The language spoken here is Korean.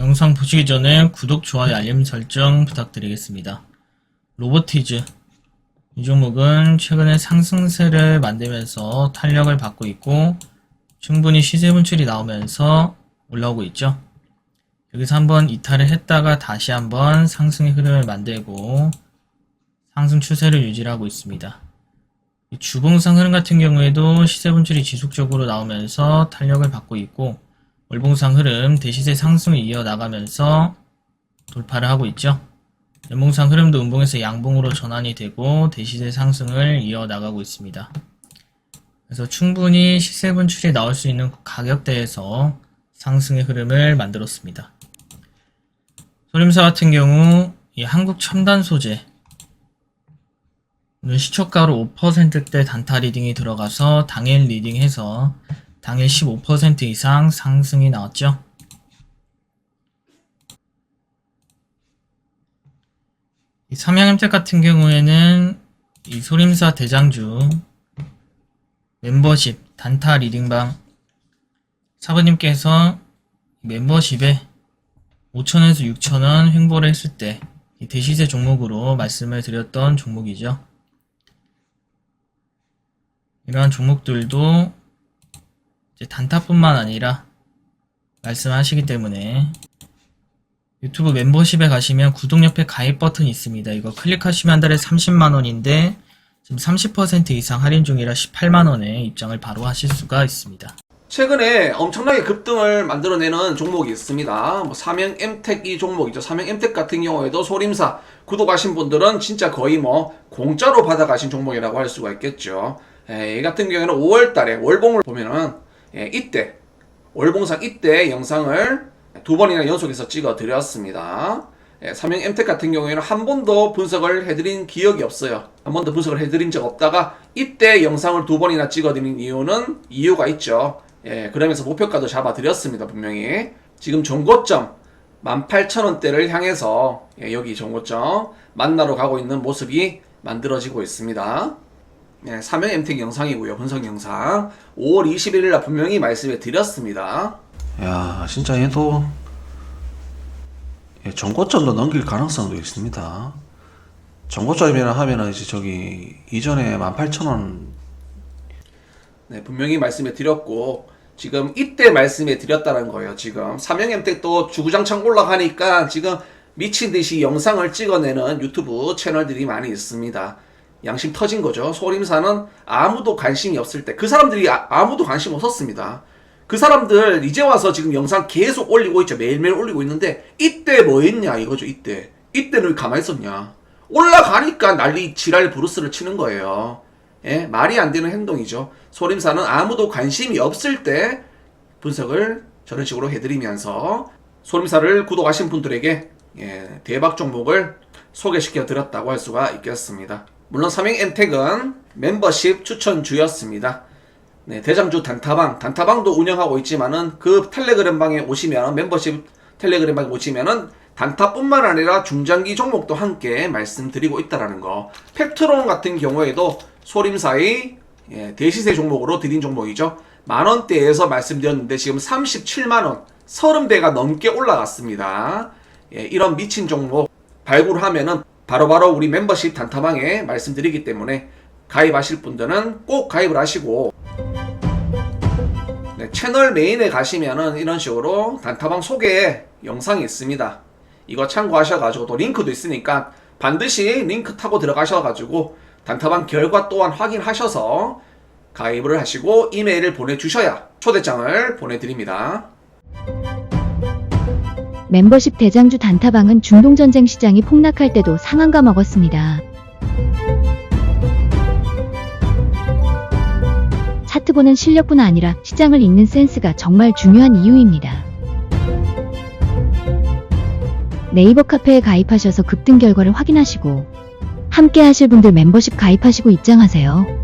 영상 보시기 전에 구독, 좋아요, 알림 설정 부탁드리겠습니다. 로보티즈. 이 종목은 최근에 상승세를 만들면서 탄력을 받고 있고 충분히 시세 분출이 나오면서 올라오고 있죠. 여기서 한번 이탈을 했다가 다시 한번 상승의 흐름을 만들고 상승 추세를 유지하고 있습니다. 이 주봉상 흐름 같은 경우에도 시세 분출이 지속적으로 나오면서 탄력을 받고 있고 월봉상 흐름 대시세 상승을 이어나가면서 돌파를 하고 있죠. 연봉상 흐름도 음봉에서 양봉으로 전환이 되고 대시세 상승을 이어나가고 있습니다. 그래서 충분히 시세 분출이 나올 수 있는 가격대에서 상승의 흐름을 만들었습니다. 소림사 같은 경우 이 한국 첨단 소재 시초가로 5%대 단타 리딩이 들어가서 당일 리딩해서 당일 15% 이상 상승이 나왔죠. 이 삼양엠텍 같은 경우에는 이 소림사 대장주 멤버십 단타 리딩방 사부님께서 멤버십에 5천원에서 6천원 횡보를 했을 때이 대시세 종목으로 말씀을 드렸던 종목이죠. 이러한 종목들도 이제 단타뿐만 아니라 말씀하시기 때문에 유튜브 멤버십에 가시면 구독 옆에 가입 버튼이 있습니다. 이거 클릭하시면 한 달에 30만원인데 지금 30% 이상 할인 중이라 18만원에 입장을 바로 하실 수가 있습니다. 최근에 엄청나게 급등을 만들어내는 종목이 있습니다. 뭐 사명 엠텍 이 종목이죠. 사명 엠텍 같은 경우에도 소림사 구독하신 분들은 진짜 거의 뭐 공짜로 받아가신 종목이라고 할 수가 있겠죠. 예, 이 같은 경우에는 5월달에 월봉을 보면은 예, 이때 월봉상 이때 영상을 두 번이나 연속해서 찍어 드렸습니다. 예, 삼형 엠텍 같은 경우에는 한 번도 분석을 해드린 기억이 없어요. 한 번도 분석을 해드린 적 없다가 이때 영상을 두 번이나 찍어드린 이유는 이유가 있죠. 예, 그러면서 목표가도 잡아드렸습니다. 분명히 지금 정고점 18,000원대를 향해서 예, 여기 정고점 만나러 가고 있는 모습이 만들어지고 있습니다. 예, 사명 엠텍 영상이고요. 분석 영상 5월 21일 날 분명히 말씀해 드렸습니다. 야, 진짜 얘도 예, 정고점도 넘길 가능성도 있습니다. 정고점이라 하면은 이제 저기 이전에 18,000원 네, 분명히 말씀해 드렸고 지금 이때 말씀해 드렸다는 거예요. 지금 삼형 엠텍 또 주구장창 올라가니까 지금 미친 듯이 영상을 찍어내는 유튜브 채널들이 많이 있습니다. 양심 터진 거죠. 소림사는 아무도 관심이 없을 때 그 사람들이 아, 무도 관심 없었습니다. 그 사람들 이제 와서 지금 영상 계속 올리고 있죠. 매일매일 올리고 있는데 이때 뭐 했냐 이거죠. 이때 이때는 가만히 있었냐. 올라가니까 난리 지랄 브루스를 치는 거예요. 예, 말이 안 되는 행동이죠. 소림사는 아무도 관심이 없을 때 분석을 저런 식으로 해드리면서 소림사를 구독하신 분들에게 예, 대박 종목을 소개시켜 드렸다고 할 수가 있겠습니다. 물론 삼행 엔텍은 멤버십 추천주였습니다. 네, 대장주 단타방, 단타방도 운영하고 있지만은 그 텔레그램 방에 오시면 멤버십 텔레그램 방에 오시면은 단타뿐만 아니라 중장기 종목도 함께 말씀드리고 있다라는 거. 팩트론 같은 경우에도 소림사의 예, 대시세 종목으로 드린 종목이죠. 만 원대에서 말씀드렸는데 지금 37만 원, 30배가 넘게 올라갔습니다. 예, 이런 미친 종목 발굴하면은 바로 바로 우리 멤버십 단타방에 말씀드리기 때문에 가입하실 분들은 꼭 가입을 하시고 네, 채널 메인에 가시면은 이런 식으로 단타방 소개 영상이 있습니다. 이거 참고하셔가지고 또 링크도 있으니까 반드시 링크 타고 들어가셔가지고 단타방 결과 또한 확인하셔서 가입을 하시고 이메일을 보내주셔야 초대장을 보내드립니다. 멤버십 대장주 단타방은 중동전쟁 시장이 폭락할 때도 상한가 먹었습니다. 차트 보는 실력뿐 아니라 시장을 읽는 센스가 정말 중요한 이유입니다. 네이버 카페에 가입하셔서 급등 결과를 확인하시고 함께 하실 분들 멤버십 가입하시고 입장하세요.